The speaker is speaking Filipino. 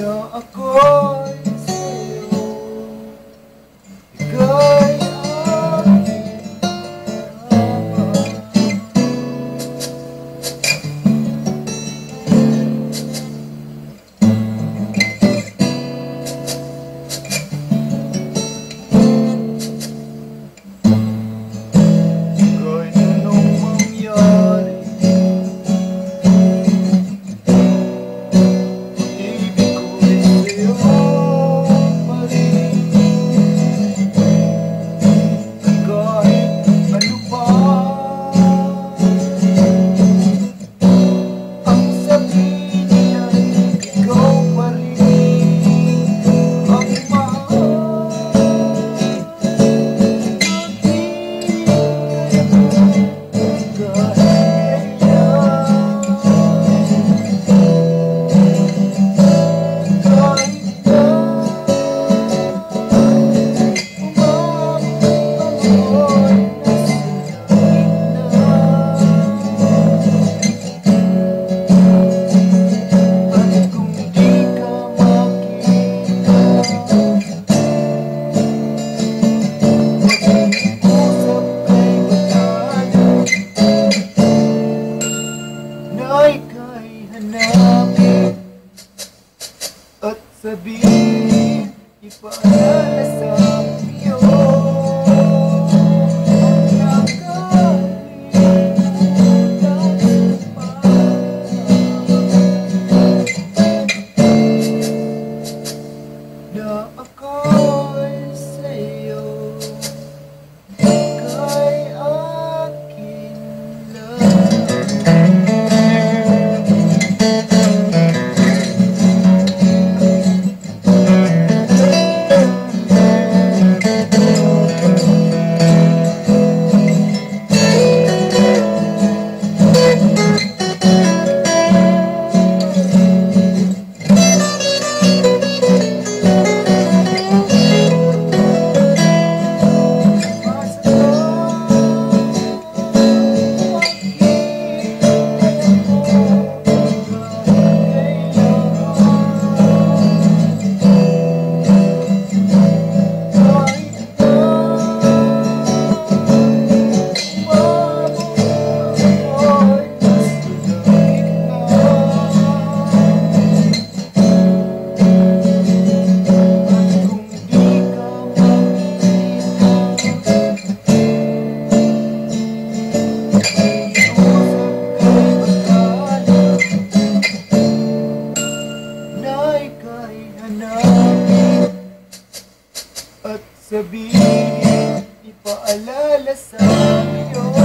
na ako'y Sabihin, ipaalala sa'kin hanapin at sabihin ipaalala sa iyo.